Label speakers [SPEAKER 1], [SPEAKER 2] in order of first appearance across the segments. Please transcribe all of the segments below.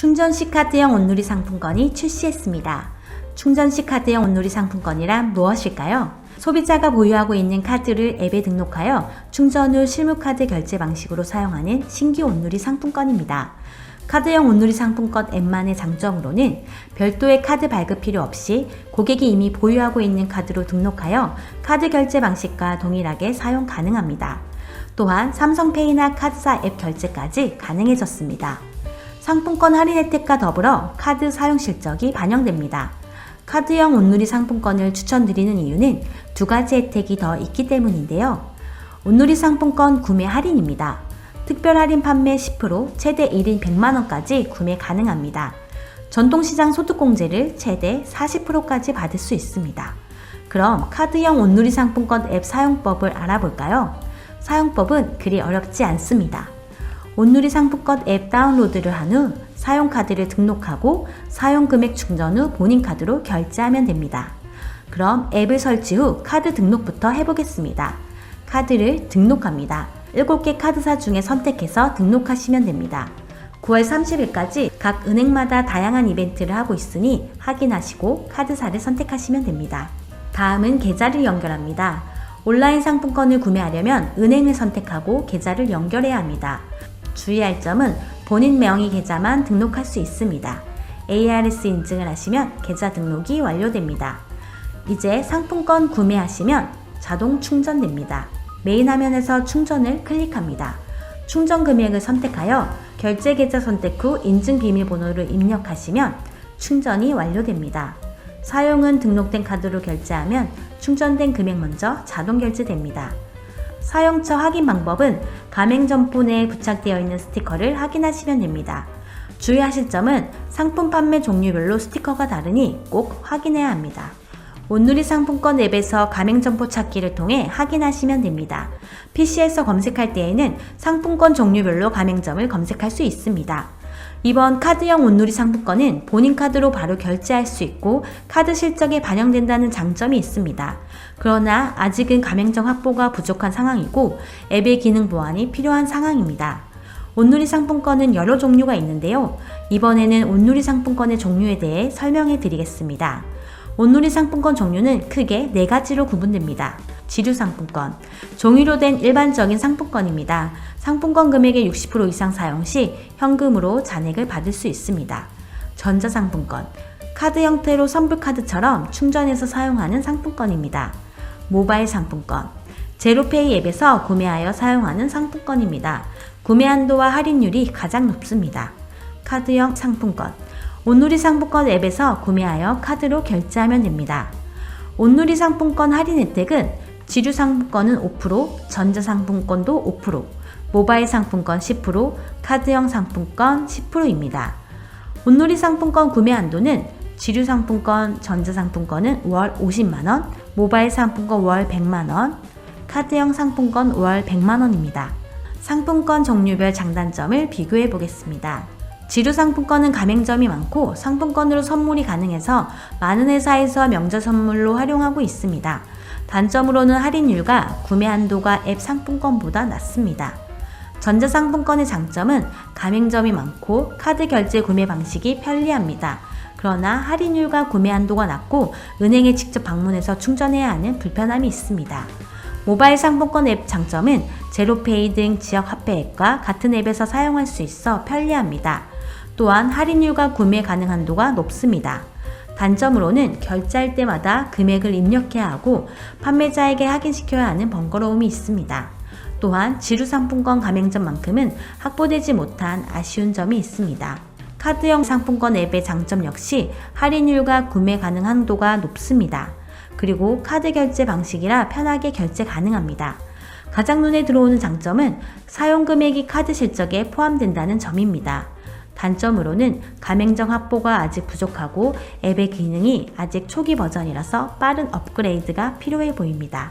[SPEAKER 1] 충전식 카드형 온누리 상품권이 출시했습니다. 충전식 카드형 온누리 상품권이란 무엇일까요? 소비자가 보유하고 있는 카드를 앱에 등록하여 충전 후 실무카드 결제 방식으로 사용하는 신규 온누리 상품권입니다. 카드형 온누리 상품권 앱만의 장점으로는 별도의 카드 발급 필요 없이 고객이 이미 보유하고 있는 카드로 등록하여 카드 결제 방식과 동일하게 사용 가능합니다. 또한 삼성페이나 카드사 앱 결제까지 가능해졌습니다. 상품권 할인 혜택과 더불어 카드 사용 실적이 반영됩니다. 카드형 온누리 상품권을 추천드리는 이유는 두 가지 혜택이 더 있기 때문인데요. 온누리 상품권 구매 할인입니다. 특별 할인 판매 10%, 최대 1인 100만원까지 구매 가능합니다. 전통시장 소득공제를 최대 40%까지 받을 수 있습니다. 그럼 카드형 온누리 상품권 앱 사용법을 알아볼까요? 사용법은 그리 어렵지 않습니다. 온누리 상품권 앱 다운로드를 한 후 사용카드를 등록하고 사용금액 충전 후 본인 카드로 결제하면 됩니다. 그럼 앱을 설치 후 카드 등록부터 해보겠습니다. 카드를 등록합니다. 7개 카드사 중에 선택해서 등록하시면 됩니다. 9월 30일까지 각 은행마다 다양한 이벤트를 하고 있으니 확인하시고 카드사를 선택하시면 됩니다. 다음은 계좌를 연결합니다. 온라인 상품권을 구매하려면 은행을 선택하고 계좌를 연결해야 합니다. 주의할 점은 본인 명의 계좌만 등록할 수 있습니다. ARS 인증을 하시면 계좌 등록이 완료됩니다. 이제 상품권 구매하시면 자동 충전됩니다. 메인 화면에서 충전을 클릭합니다. 충전 금액을 선택하여 결제 계좌 선택 후 인증 비밀번호를 입력하시면 충전이 완료됩니다. 사용은 등록된 카드로 결제하면 충전된 금액 먼저 자동 결제됩니다. 사용처 확인 방법은 가맹점포 내에 부착되어 있는 스티커를 확인하시면 됩니다. 주의하실 점은 상품 판매 종류별로 스티커가 다르니 꼭 확인해야 합니다. 온누리 상품권 앱에서 가맹점포 찾기를 통해 확인하시면 됩니다. PC에서 검색할 때에는 상품권 종류별로 가맹점을 검색할 수 있습니다. 이번 카드형 온누리 상품권은 본인 카드로 바로 결제할 수 있고 카드 실적에 반영된다는 장점이 있습니다. 그러나 아직은 가맹점 확보가 부족한 상황이고 앱의 기능 보완이 필요한 상황입니다. 온누리 상품권은 여러 종류가 있는데요. 이번에는 온누리 상품권의 종류에 대해 설명해 드리겠습니다. 온누리 상품권 종류는 크게 네 가지로 구분됩니다. 지류 상품권. 종이로 된 일반적인 상품권입니다. 상품권 금액의 60% 이상 사용 시 현금으로 잔액을 받을 수 있습니다. 전자상품권. 카드 형태로 선불카드처럼 충전해서 사용하는 상품권입니다. 모바일 상품권. 제로페이 앱에서 구매하여 사용하는 상품권입니다. 구매 한도와 할인율이 가장 높습니다. 카드형 상품권. 온누리 상품권 앱에서 구매하여 카드로 결제하면 됩니다. 온누리 상품권 할인 혜택은 지류 상품권은 5%, 전자 상품권도 5%, 모바일 상품권 10%, 카드형 상품권 10%입니다. 온누리 상품권 구매 한도는 지류 상품권, 전자 상품권은 월 50만원, 모바일 상품권 월 100만원, 카드형 상품권 월 100만원입니다. 상품권 종류별 장단점을 비교해 보겠습니다. 지류 상품권은 가맹점이 많고 상품권으로 선물이 가능해서 많은 회사에서 명절 선물로 활용하고 있습니다. 단점으로는 할인율과 구매 한도가 앱 상품권보다 낮습니다. 전자상품권의 장점은 가맹점이 많고 카드 결제 구매 방식이 편리합니다. 그러나 할인율과 구매 한도가 낮고 은행에 직접 방문해서 충전해야 하는 불편함이 있습니다. 모바일 상품권 앱 장점은 제로페이 등 지역 화폐 앱과 같은 앱에서 사용할 수 있어 편리합니다. 또한 할인율과 구매 가능 한도가 높습니다. 단점으로는 결제할 때마다 금액을 입력해야 하고 판매자에게 확인시켜야 하는 번거로움이 있습니다. 또한 지루상품권 가맹점만큼은 확보되지 못한 아쉬운 점이 있습니다. 카드형 상품권 앱의 장점 역시 할인율과 구매 가능 한도가 높습니다. 그리고 카드 결제 방식이라 편하게 결제 가능합니다. 가장 눈에 들어오는 장점은 사용 금액이 카드 실적에 포함된다는 점입니다. 단점으로는 가맹점 확보가 아직 부족하고 앱의 기능이 아직 초기 버전이라서 빠른 업그레이드가 필요해 보입니다.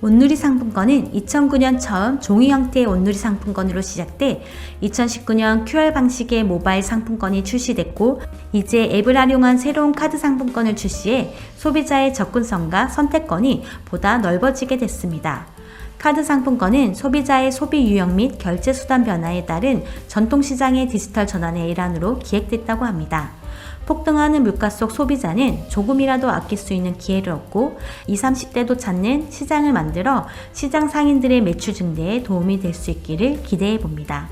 [SPEAKER 1] 온누리 상품권은 2009년 처음 종이 형태의 온누리 상품권으로 시작돼 2019년 QR 방식의 모바일 상품권이 출시됐고 이제 앱을 활용한 새로운 카드 상품권을 출시해 소비자의 접근성과 선택권이 보다 넓어지게 됐습니다. 카드 상품권은 소비자의 소비 유형 및 결제 수단 변화에 따른 전통시장의 디지털 전환의 일환으로 기획됐다고 합니다. 폭등하는 물가 속 소비자는 조금이라도 아낄 수 있는 기회를 얻고 20, 30대도 찾는 시장을 만들어 시장 상인들의 매출 증대에 도움이 될 수 있기를 기대해 봅니다.